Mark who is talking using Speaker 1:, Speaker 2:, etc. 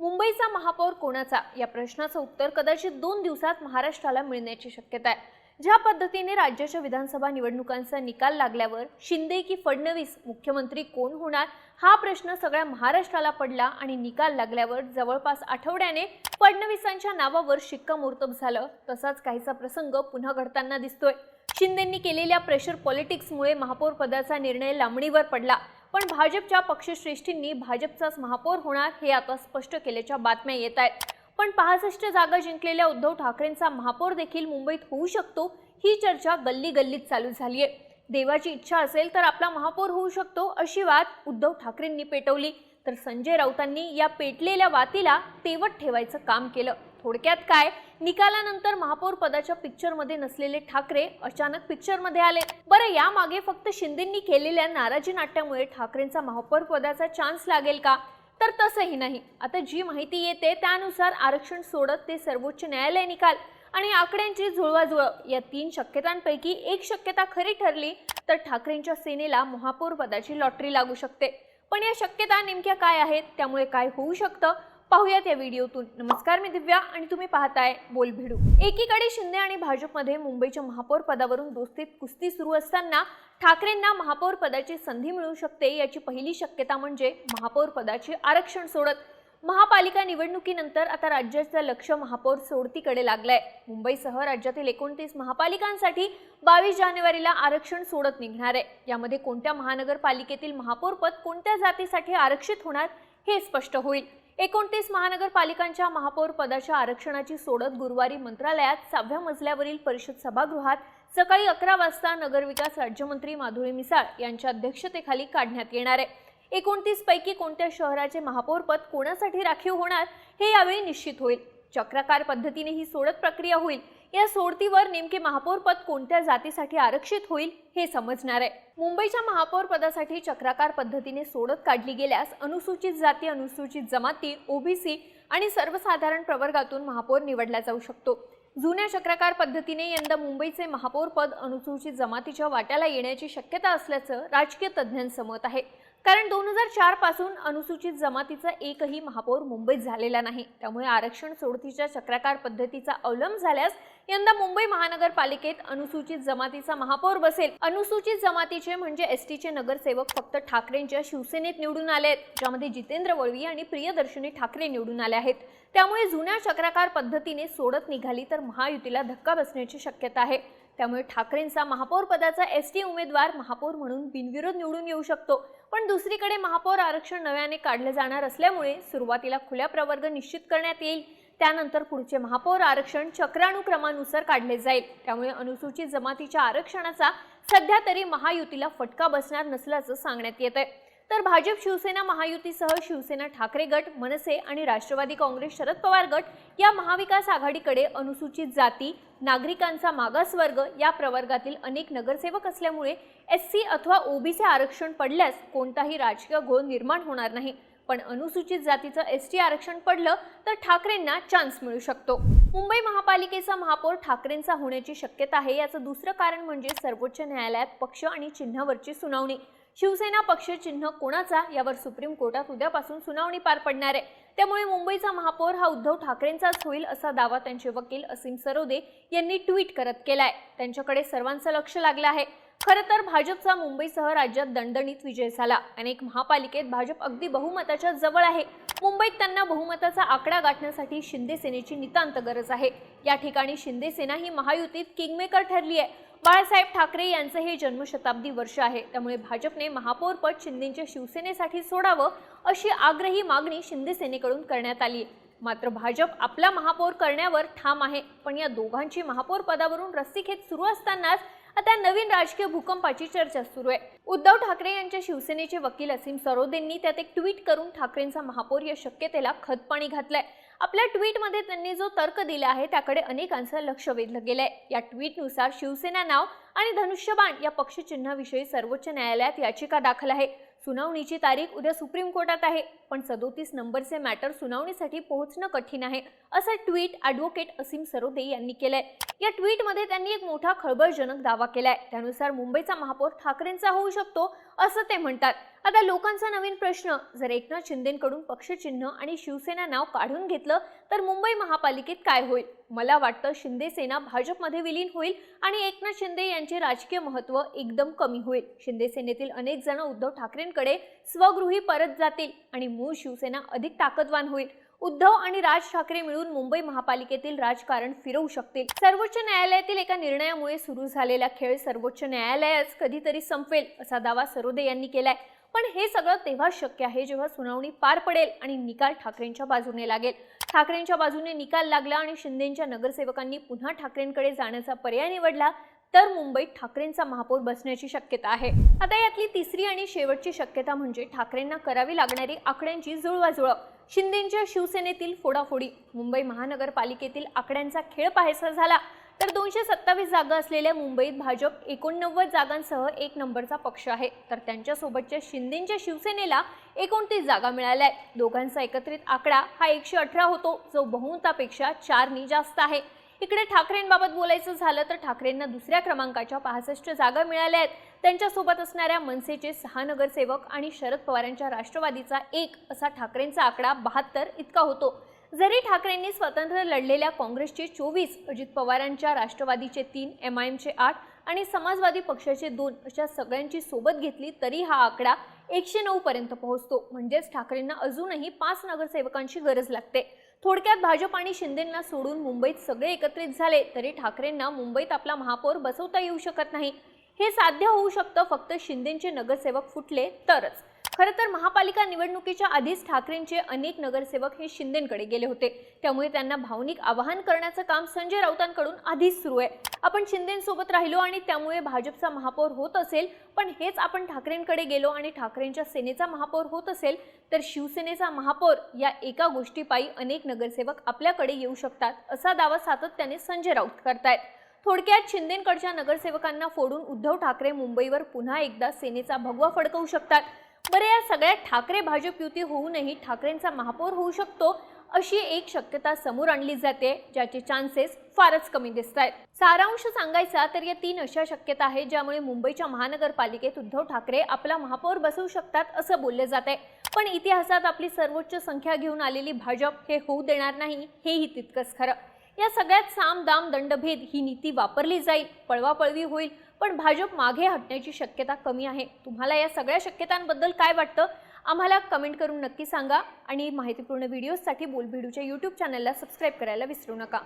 Speaker 1: मुंबईचा महापौर कोणाचा? या प्रश्नाचं उत्तर कदाचित दोन दिवसात महाराष्ट्राला मिळण्याची शक्यता आहे. ज्या पद्धतीने राज्याच्या विधानसभा निवडणुकांचा निकाल लागल्यावर शिंदे की फडणवीस मुख्यमंत्री कोण होणार? हा प्रश्न सगळ्या महाराष्ट्राला पडला आणि निकाल लागल्यावर जवळपास आठवड्याने फडणवीसांच्या नावावर शिक्कामोर्तब झालं. तसाच काहीसा प्रसंग पुन्हा घडताना दिसतोय. शिंदेंनी केलेल्या प्रेशर पॉलिटिक्समुळे महापौर पदाचा निर्णय लांबणीवर पडला. पण भाजपच्या पक्षश्रेष्ठींनी भाजपचाच महापौर होणार हे आता स्पष्ट केल्याच्या बातम्या येत आहेत. पण पासष्ट जागा जिंकलेल्या उद्धव ठाकरेंचा महापौर देखील मुंबईत होऊ शकतो ही चर्चा गल्ली गल्लीत चालू झाली आहे देवाची इच्छा असेल तर आपला महापौर होऊ शकतो अशी वाद उद्धव ठाकरेंनी पेटवली. तर संजय राऊतांनी या पेटलेल्या वातीला तेवत ठेवायचं काम केलं. थोडक्यात काय? निकालानंतर महापौर पदाच्या पिक्चरमध्ये नसलेले ठाकरे अचानक पिक्चरमध्ये आले. बरं यामागे फक्त शिंदेंनी केलेल्या नाराजी नाट्यामुळे ठाकरेंचा महापौर पदाचा चान्स लागेल का? तर तसंही नाही. आता जी माहिती येते त्यानुसार आरक्षण सोडत ते सर्वोच्च न्यायालय निकाल आणि आकड्यांची जुळवाजुळव या तीन शक्यतांपैकी एक शक्यता खरी ठरली तर ठाकरेंच्या सेनेला महापौर पदाची लॉटरी लागू शकते. पण या शक्यता नेमक्या काय आहेत त्यामुळे काय होऊ शकतं? पाहूयात या व्हिडिओतून. नमस्कार मी दिव्या आणि तुम्ही पाहताय बोल भिडू. एकीकडे शिंदे आणि भाजपमध्ये मुंबईच्या महापौर पदावरून दोस्तीत कुस्ती सुरू असताना ठाकरेंना महापौर पदाची संधी मिळू शकते याची पहिली शक्यता म्हणजे महापौर पदाचे आरक्षण सोडत. महापालिका निवडणुकीनंतर आता राज्याचं लक्ष महापौर सोडतीकडे लागलंय. मुंबईसह राज्यातील एकोणतीस महापालिकांसाठी बावीस जानेवारीला आरक्षण सोडत निघणार आहे. यामध्ये कोणत्या महानगरपालिकेतील महापौरपद कोणत्या जातीसाठी आरक्षित होणार हे स्पष्ट होईल. एकोणतीस महानगरपालिकांच्या महापौर पदाच्या आरक्षणाची सोडत गुरुवारी मंत्रालयात सहाव्या मजल्यावरील परिषद सभागृहात सकाळी अकरा वाजता नगरविकास राज्यमंत्री माधुरी मिसाळ यांच्या अध्यक्षतेखाली काढण्यात येणार आहे. एकोणतीस पैकी कोणत्या शहराचे महापौरपद कोणासाठी राखीव होणार हे यावेळी निश्चित होईल. चक्राकार पद्धतीने ही सोडत प्रक्रिया होईल. या सोडतीवर नेमके महापौरपद कोणत्या जातीसाठी आरक्षित होईल हे समजणार आहे. मुंबईच्या महापौर पदासाठी चक्राकार पद्धतीने सोडत काढली गेल्यास अनुसूचित जाती अनुसूचित जमाती ओबीसी आणि सर्वसाधारण प्रवर्गातून महापौर निवडला जाऊ शकतो. जुन्या चक्राकार पद्धतीने यंदा मुंबईचे महापौरपद अनुसूचित जमातीच्या वाट्याला येण्याची शक्यता असल्याचं राजकीय तज्ज्ञांचं मत आहे. कारण दोन हजार चारपासून अनुसूचित जमातीचा एकही महापौर मुंबईत झालेला नाही. त्यामुळे आरक्षण सोडतीच्या चक्राकार पद्धतीचा अवलंब झाल्यास यंदा मुंबई महानगरपालिकेत अनुसूचित जमातीचा महापौर बसेल. अनुसूचित जमातीचे म्हणजे एस टीचे नगरसेवक फक्त ठाकरेंच्या शिवसेनेत निवडून आले आहेत ज्यामध्ये जितेंद्र वळवी आणि प्रियदर्शनी ठाकरे निवडून आले आहेत. त्यामुळे जुन्या चक्राकार पद्धतीने सोडत निघाली तर महायुतीला धक्का बसण्याची शक्यता आहे. त्यामुळे ठाकरेंचा महापौर पदाचा एस टी उमेदवार महापौर म्हणून बिनविरोध निवडून येऊ शकतो. पण दुसरीकडे महापौर आरक्षण नव्याने काढले जाणार असल्यामुळे सुरुवातीला खुल्या प्रवर्ग निश्चित करण्यात येईल. त्यानंतर पुढचे महापौर आरक्षण चक्रानुक्रमानुसार काढले जाईल. त्यामुळे अनुसूचित जमातीच्या आरक्षणाचा सध्या तरी महायुतीला फटका बसणार नसल्याचं सांगण्यात येत आहे तर भाजप शिवसेना महायुतीसह शिवसेना ठाकरे गट मनसे आणि राष्ट्रवादी काँग्रेस शरद पवार गट या महाविकास आघाडीकडे अनुसूचित जाती नागरिकांचा मागासवर्ग या प्रवर्गातील अनेक नगरसेवक असल्यामुळे एस सी अथवा ओबीसी आरक्षण पडल्यास कोणताही राजकीय घोळ निर्माण होणार नाही. पण अनुसूचित जातीचं एस टी आरक्षण पडलं तर ठाकरेंना चान्स मिळू शकतो. मुंबई महापालिकेचा महापौर ठाकरेंचा होण्याची शक्यता आहे याचं दुसरं कारण म्हणजे सर्वोच्च न्यायालयात पक्ष आणि चिन्हावरची सुनावणी. शिवसेना पक्ष चिन्ह कोणाचा? यावर सुप्रीम कोर्टात उद्यापासून सुनावणी पार पडणार आहे. त्यामुळे मुंबईचा महापौर हा उद्धव ठाकरेंचाच होईल असा दावा त्यांचे वकील असीम सरोदे यांनी ट्विट करत केलाय. त्यांच्याकडे सर्वांचं लक्ष लागलं आहे. खरं तर भाजपचा मुंबईसह राज्यात दणदणीत विजय झाला. अनेक महापालिकेत भाजप अगदी बहुमताच्या जवळ आहे. मुंबईत त्यांना बहुमताचा आकडा गाठण्यासाठी शिंदे सेनेची नितांत गरज आहे. या ठिकाणी शिंदे सेना ही महायुतीत किंगमेकर ठरली आहे. बाळासाहेब ठाकरे यांचं हे जन्मशताब्दी वर्ष आहे. त्यामुळे भाजपने महापौर पद शिंदेच्या शिवसेनेसाठी सोडावं अशी आग्रही मागणी शिंदे सेनेकडून करण्यात आली मात्र भाजप आपला महापौर करण्यावर ठाम आहे. पण या दोघांची महापौर पदावरून रस्सीखेच सुरू असतानाच आता नवीन राजकीय भूकंपाची चर्चा सुरू आहे. उद्धव ठाकरे यांच्या शिवसेनेचे वकील असीम सरोदेंनी त्यात एक ट्विट करून ठाकरेंचा महापौर या शक्यतेला खतपाणी घातलंय. आपल्या ट्विटमध्ये त्यांनी जो तर्क दिला आहे त्याकडे अनेकांचं लक्ष वेधलं गेलंय. या ट्विटनुसार शिवसेना नाव आणि धनुष्यबाण या पक्षचिन्हाविषयी सर्वोच्च न्यायालयात याचिका दाखल आहे. सुनावणीची तारीख उद्या सुप्रीम कोर्टात आहे पण सदोतीस नंबरचे मॅटर सुनावणीसाठी पोहोचणं कठीण आहे असं ट्विट ॲडव्होकेट असीम सरोदे यांनी केलंय. या ट्विटमध्ये त्यांनी एक मोठा खळबळजनक दावा केलाय. त्यानुसार मुंबईचा महापौर ठाकरेंचा होऊ शकतो असं ते म्हणतात. आता लोकांचा नवीन प्रश्न जर एकनाथ शिंदेकडून पक्षचिन्ह आणि शिवसेना नाव काढून घेतलं तर मुंबई महापालिकेत काय होईल? मला वाटतं शिंदे सेना भाजपमध्ये विलीन होईल आणि एकनाथ शिंदे यांचे राजकीय महत्त्व एकदम कमी होईल. शिंदे सेनेतील अनेक जण उद्धव ठाकरेंकडे स्वगृही परत जातील आणि मूळ शिवसेना अधिक ताकदवान होईल. उद्धव आणि राज ठाकरे मिळून मुंबई महापालिकेतील राजकारण फिरवू शकतील. सर्वोच्च न्यायालयातील एका निर्णयामुळे सुरू झालेला खेळ सर्वोच्च न्यायालयाच कधीतरी संपेल असा दावा सरोदे यांनी केलाय. पण हे सगळं तेव्हा शक्य आहे जेव्हा सुनावणी पार पडेल आणि निकाल ठाकरेंच्या बाजूने लागेल. ठाकरेंच्या बाजूने निकाल लागला आणि शिंदेच्या नगरसेवकांनी पुन्हा ठाकरेंकडे जाण्याचा पर्याय निवडला तर मुंबईत ठाकरेंचा महापौर बसण्याची शक्यता आहे. आता यातली तिसरी आणि शेवटची शक्यता म्हणजे ठाकरेंना करावी लागणारी आकड्यांची जुळवाजुळव. शिंदेच्या शिवसेनेतील फोडाफोडी मुंबई महानगरपालिकेतील आकड्यांचा खेळ पाहायचा झाला. तर दोनशे सत्तावीस जागा असलेल्या मुंबईत भाजप एकोणनव्वद जागांसह एक नंबरचा पक्ष आहे. तर त्यांच्यासोबतच्या शिंदेच्या शिवसेनेला एकोणतीस जागा मिळाल्या आहेत. दोघांचा एकत्रित आकडा हा एकशे अठरा होतो. जो बहुमतापेक्षा चारनी जास्त आहे. इकडे ठाकरेंबाबत बोलायचं झालं तर ठाकरेंना दुसऱ्या क्रमांकाच्या पासष्ट जागा मिळाल्या आहेत. त्यांच्यासोबत असणाऱ्या मनसेचे सहा नगरसेवक आणि शरद पवारांच्या राष्ट्रवादीचा एक असा ठाकरेंचा आकडा बहात्तर इतका होतो. जरी ठाकरेंनी स्वतंत्र लढलेल्या काँग्रेसचे चोवीस अजित पवारांच्या राष्ट्रवादीचे तीन एम आय एमचे आठ आणि समाजवादी पक्षाचे दोन अशा सगळ्यांची सोबत घेतली तरी हा आकडा एकशे नऊ पर्यंत पोहोचतो. म्हणजेच ठाकरेंना अजूनही पाच नगरसेवकांची गरज लागते. थोडक्यात भाजप आणि शिंदेंना सोडून मुंबईत सगळे एकत्रित झाले तरी ठाकरेंना मुंबईत आपला महापौर बसवता येऊ शकत नाही. हे साध्य होऊ शकतं फक्त शिंदेचे नगरसेवक फुटले तरच. खरं तर महापालिका निवडणुकीच्या आधीच ठाकरेंचे अनेक नगरसेवक हे शिंदेकडे गेले होते. त्यामुळे त्यांना भावनिक आवाहन करण्याचं काम संजय राऊतांकडून आधीच सुरू आहे. आपण शिंदेसोबत राहिलो आणि त्यामुळे भाजपचा महापौर होत असेल पण हेच आपण ठाकरेंकडे गेलो आणि ठाकरेंच्या सेनेचा महापौर होत असेल तर शिवसेनेचा महापौर या एका गोष्टीपायी अनेक नगरसेवक आपल्याकडे येऊ शकतात असा दावा सातत्याने संजय राऊत करतायत. थोडक्यात शिंदेकडच्या नगरसेवकांना फोडून उद्धव ठाकरे मुंबईवर पुन्हा एकदा सेनेचा भगवा फडकवू शकतात. बरं या सगळ्या ठाकरे भाजप युती होऊनही ठाकरेंचा महापौर होऊ शकतो अशी एक शक्यता समोर आणली जाते ज्याचे चान्सेस फारच कमी दिसत आहेत सारांश सांगायचा तर या तीन अशा शक्यता आहेत ज्यामुळे मुंबईच्या महानगरपालिकेत उद्धव ठाकरे आपला महापौर बसवू शकतात असं बोलले जाते पण इतिहासात आपली सर्वोच्च संख्या घेऊन आलेली भाजप हे होऊ देणार नाही हेही तितकंच खरं. या सगळ्यात साम दाम दंडभेद ही नीती वापरली जाईल पळवापळवी होईल. पण भाजप मागे हटण्याची शक्यता कमी आहे. तुम्हाला या सगळ्या शक्यतांबद्दल काय वाटतं? आम्हाला कमेंट करून नक्की सांगा. आणि माहितीपूर्ण व्हिडिओजसाठी बोलभिडूच्या यूट्यूब चॅनलला सबस्क्राईब करायला विसरू नका.